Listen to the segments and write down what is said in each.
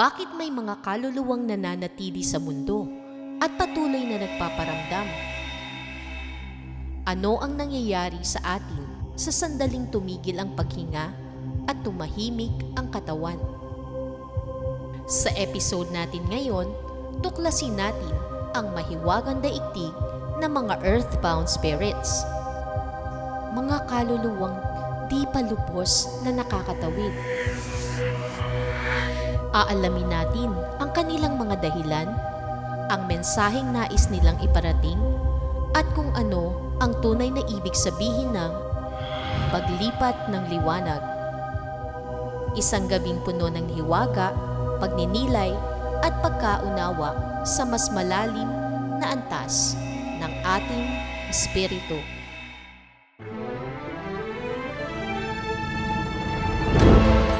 Bakit may mga kaluluwang nananatili sa mundo at patuloy na nagpaparamdam? Ano ang nangyayari sa atin sa sandaling tumigil ang paghinga at tumahimik ang katawan? Sa episode natin ngayon, tuklasin natin ang mahiwagang daigdig ng mga earthbound spirits. Mga kaluluwang di pa lubos na nakakatawid. Aalamin natin ang kanilang mga dahilan, ang mensaheng nais nilang iparating, at kung ano ang tunay na ibig sabihin ng paglipat ng liwanag. Isang gabing puno ng hiwaga, pagninilay, at pagkaunawa sa mas malalim na antas ng ating espiritu.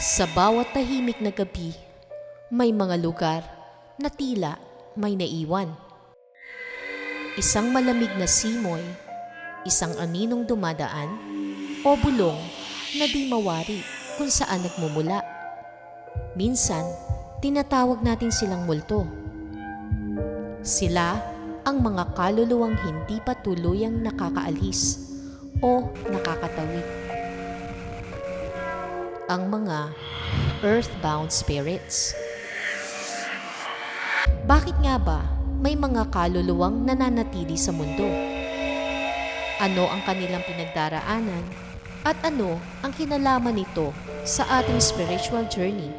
Sa bawat tahimik na gabi, may mga lugar na tila may naiwan. Isang malamig na simoy, isang aninong dumadaan, o bulong na di mawari kung saan nagmumula. Minsan, tinatawag natin silang multo. Sila ang mga kaluluwang hindi pa tuluyang nakakaalis o nakakatawid ang mga earthbound spirits. Bakit nga ba may mga kaluluwang nananatili sa mundo? Ano ang kanilang pinagdaraanan at ano ang kinalaman nito sa ating spiritual journey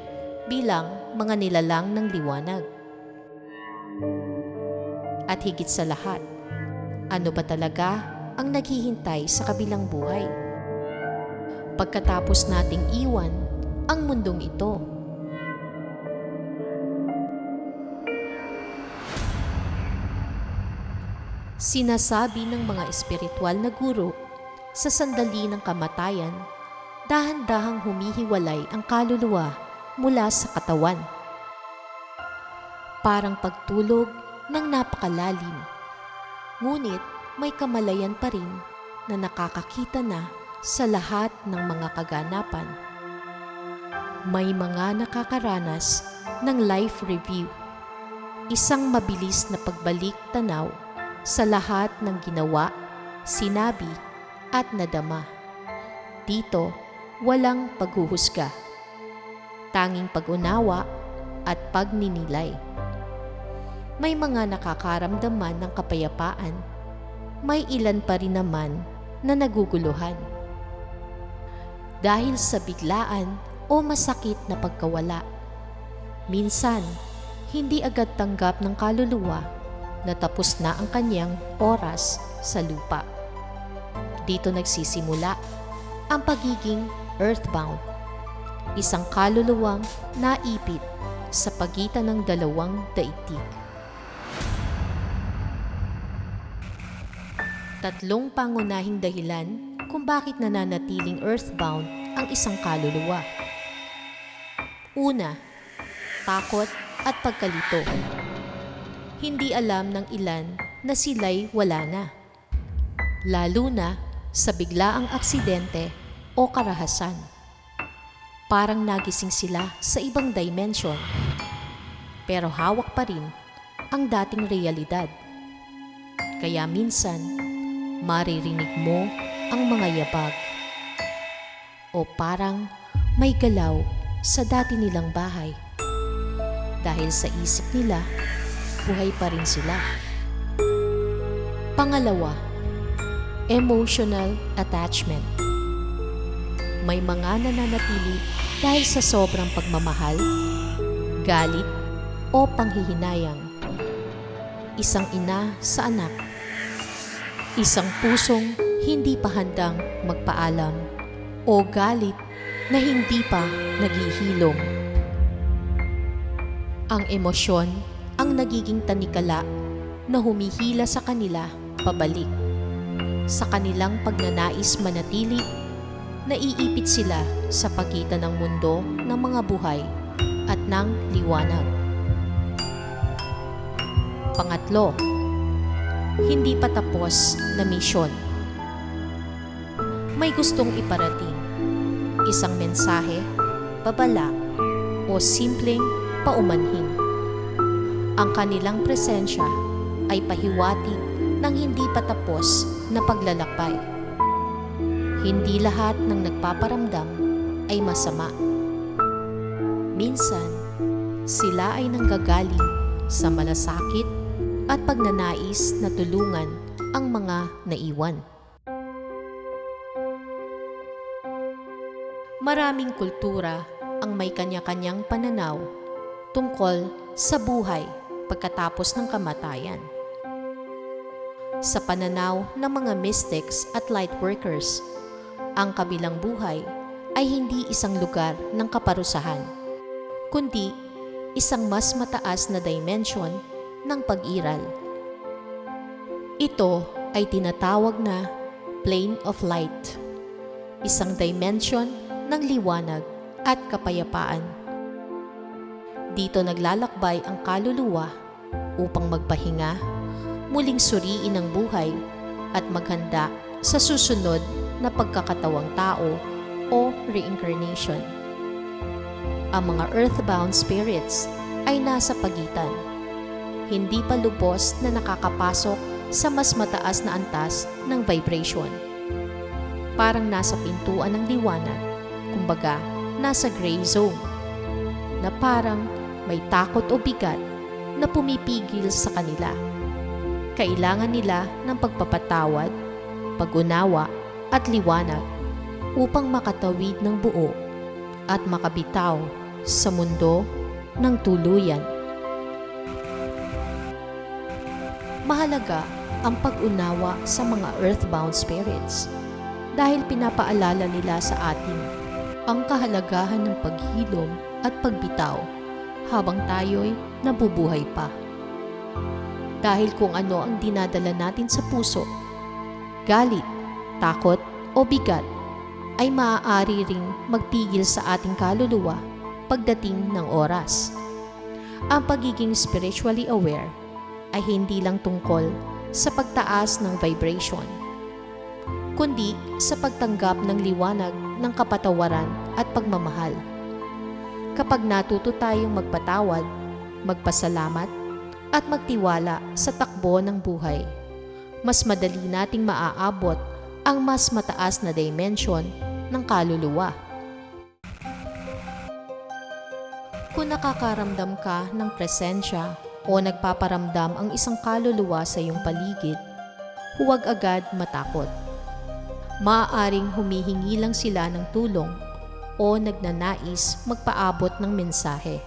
bilang mga nilalang ng liwanag? At higit sa lahat, ano ba talaga ang naghihintay sa kabilang buhay? Pagkatapos nating iwan ang mundong ito. Sinasabi ng mga espiritual na guro sa sandali ng kamatayan, dahan-dahang humihiwalay ang kaluluwa mula sa katawan. Parang pagtulog ng napakalalim. Ngunit may kamalayan pa rin na nakakakita na sa lahat ng mga kaganapan. May mga nakakaranas ng life review, isang mabilis na pagbalik tanaw sa lahat ng ginawa, sinabi at nadama. Dito, walang paghuhusga, tanging pag-unawa at pagninilay. May mga nakakaramdaman ng kapayapaan, may ilan pa rin naman na naguguluhan dahil sa biglaan o masakit na pagkawala. Minsan, hindi agad tanggap ng kaluluwa na tapos na ang kanyang oras sa lupa. Dito nagsisimula ang pagiging earthbound, isang kaluluwang naipit sa pagitan ng dalawang daigdig. Tatlong pangunahing dahilan kung bakit nananatiling earthbound ang isang kaluluwa. Una, takot at pagkalito. Hindi alam ng ilan na sila'y wala na. Lalo na sa biglaang aksidente o karahasan. Parang nagising sila sa ibang dimension. Pero hawak pa rin ang dating realidad. Kaya minsan, maririnig mo ang mga yabag. O parang may galaw sa dati nilang bahay. Dahil sa isip nila, buhay pa rin sila. Pangalawa, emotional attachment. May mga nananatili dahil sa sobrang pagmamahal, galit, o panghihinayang. Isang ina sa anak isang pusong hindi pa handang magpaalam o galit na hindi pa naghihilom. Ang emosyon ang nagiging tanikala na humihila sa kanila pabalik. Sa kanilang pagnanais manatili, naiipit sila sa pagitan ng mundo ng mga buhay at ng liwanag. Pangatlo, hindi pa tapos na misyon. May gustong iparating, isang mensahe, babala, o simpleng paumanhin. Ang kanilang presensya ay pahiwatig ng hindi pa tapos na paglalakbay. Hindi lahat ng nagpaparamdam ay masama. Minsan, sila ay nanggagaling sa malasakit at pagnanais na tulungan ang mga naiwan. Maraming kultura ang may kanya-kanyang pananaw tungkol sa buhay pagkatapos ng kamatayan. Sa pananaw ng mga mystics at light workers, ang kabilang buhay ay hindi isang lugar ng kaparusahan, kundi isang mas mataas na dimension ng pag-iral. Ito ay tinatawag na plane of light, isang dimension ng liwanag at kapayapaan. Dito naglalakbay ang kaluluwa upang magpahinga, muling suriin ang buhay at maghanda sa susunod na pagkakatawang tao o reincarnation. Ang mga earthbound spirits ay nasa pagitan. Hindi pa lubos na nakakapasok sa mas mataas na antas ng vibration. Parang nasa pintuan ng liwanag, kumbaga nasa gray zone, na parang may takot o bigat na pumipigil sa kanila. Kailangan nila ng pagpapatawad, pag-unawa at liwanag upang makatawid ng buo at makabitaw sa mundo ng tuluyan. Mahalaga ang pag-unawa sa mga earthbound spirits dahil pinapaalala nila sa atin ang kahalagahan ng paghilom at pagbitaw habang tayo'y nabubuhay pa. Dahil kung ano ang dinadala natin sa puso, galit, takot o bigat ay maaari ring magpigil sa ating kaluluwa pagdating ng oras. Ang pagiging spiritually aware ay hindi lang tungkol sa pagtaas ng vibration, kundi sa pagtanggap ng liwanag ng kapatawaran at pagmamahal. Kapag natuto tayong magpatawad, magpasalamat, at magtiwala sa takbo ng buhay, mas madali nating maaabot ang mas mataas na dimension ng kaluluwa. Kung nakakaramdam ka ng presensya o nagpaparamdam ang isang kaluluwa sa iyong paligid, huwag agad matakot. Maaaring humihingi lang sila ng tulong o nagnanais magpaabot ng mensahe.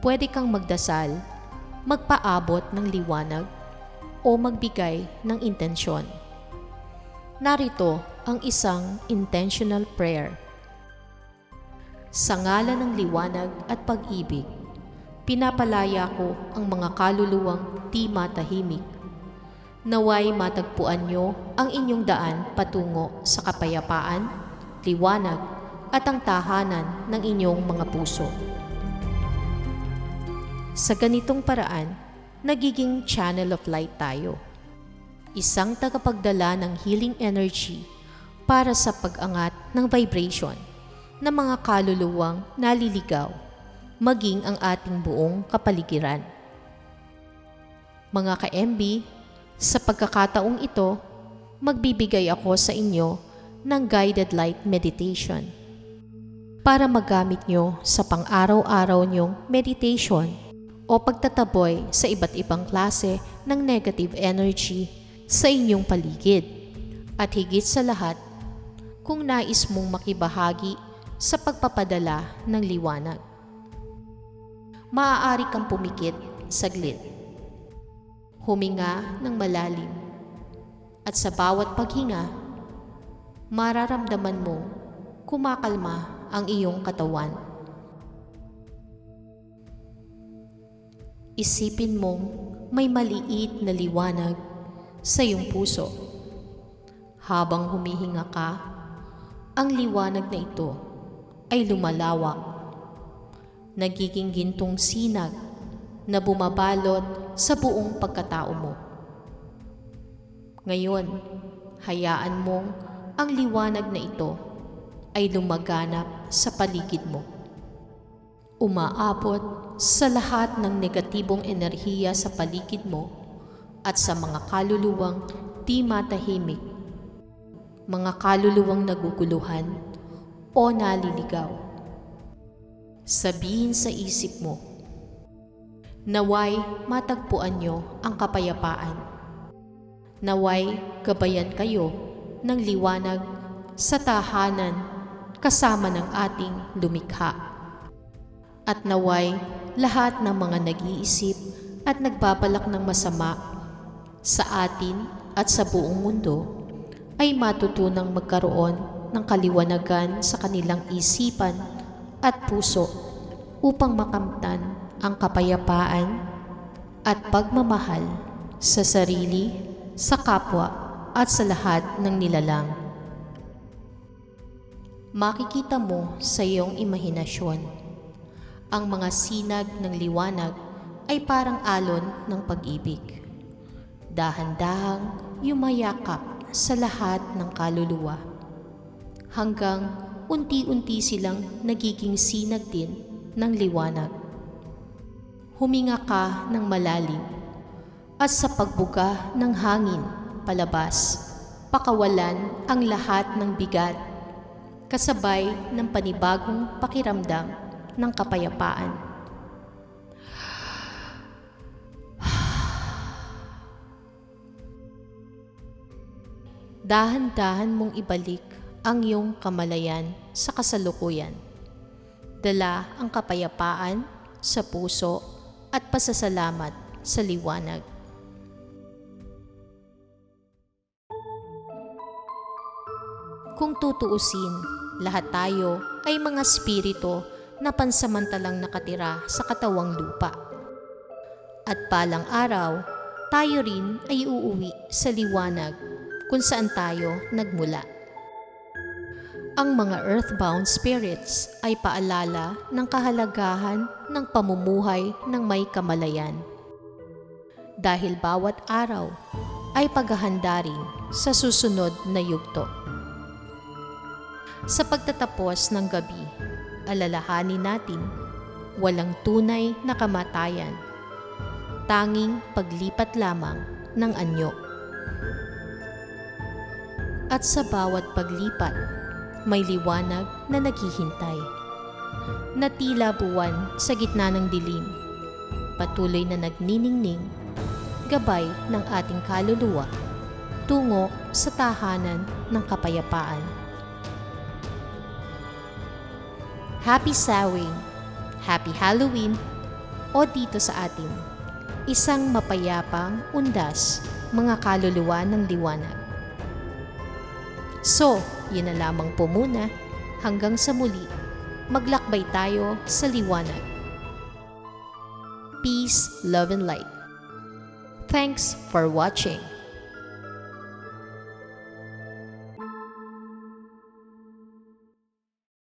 Pwede kang magdasal, magpaabot ng liwanag, o magbigay ng intensyon. Narito ang isang intentional prayer. Sa ngalan ng liwanag at pag-ibig, pinapalaya ko ang mga kaluluwang di matahimik. Naway matagpuan nyo ang inyong daan patungo sa kapayapaan, liwanag, at ang tahanan ng inyong mga puso. Sa ganitong paraan, nagiging channel of light tayo. Isang tagapagdala ng healing energy para sa pag-angat ng vibration ng mga kaluluwang naliligaw, maging ang ating buong kapaligiran. Mga ka-MB, sa pagkakataong ito, magbibigay ako sa inyo ng guided light meditation para magamit nyo sa pang-araw-araw nyong meditation o pagtataboy sa iba't ibang klase ng negative energy sa inyong paligid. At higit sa lahat, kung nais mong makibahagi sa pagpapadala ng liwanag. Maaari kang pumikit saglit. Huminga ng malalim. At sa bawat paghinga, mararamdaman mo kumakalma ang iyong katawan. Isipin mong may maliit na liwanag sa iyong puso. Habang humihinga ka, ang liwanag na ito ay lumalawak. Nagiging gintong sinag na bumabalot sa buong pagkatao mo. Ngayon, hayaan mong ang liwanag na ito ay lumaganap sa paligid mo. Umaabot sa lahat ng negatibong enerhiya sa paligid mo at sa mga kaluluwang di matahimik, mga kaluluwang naguguluhan o naliligaw. Sabihin sa isip mo, Naway matagpuan nyo ang kapayapaan. Naway gabayan kayo ng liwanag sa tahanan kasama ng ating lumikha. At naway lahat ng mga nag-iisip at nagbabalak ng masama sa atin at sa buong mundo ay matutunang magkaroon ng kaliwanagan sa kanilang isipan at puso upang makamtan ang kapayapaan at pagmamahal sa sarili, sa kapwa at sa lahat ng nilalang. Makikita mo sa iyong imahinasyon. Ang mga sinag ng liwanag ay parang alon ng pag-ibig. Dahan-dahang yumayakap sa lahat ng kaluluwa. Hanggang unti-unti silang nagiging sinag din ng liwanag. Huminga ka ng malalim at sa pagbuga ng hangin palabas, pakawalan ang lahat ng bigat kasabay ng panibagong pakiramdam ng kapayapaan. Dahan-dahan mong ibalik ang iyong kamalayan sa kasalukuyan. Dala ang kapayapaan sa puso at pasasalamat sa liwanag. Kung tutuusin, lahat tayo ay mga spirito na pansamantalang nakatira sa katawang lupa. At palang araw, tayo rin ay uuwi sa liwanag kung saan tayo nagmula. Ang mga earthbound spirits ay paalala ng kahalagahan ng pamumuhay ng may kamalayan. Dahil bawat araw ay paghahanda rin sa susunod na yugto. Sa pagtatapos ng gabi, alalahanin natin walang tunay na kamatayan, tanging paglipat lamang ng anyo. At sa bawat paglipat, may liwanag na naghihintay. Na tila buwan sa gitna ng dilim, patuloy na nagniningning, gabay ng ating kaluluwa tungo sa tahanan ng kapayapaan. Happy Samhain, Happy Halloween, o dito sa atin, isang mapayapang undas mga kaluluwa ng liwanag. So, yun na lamang po muna. Hanggang sa muli, maglakbay tayo sa liwanag. Peace, love, and light. Thanks for watching.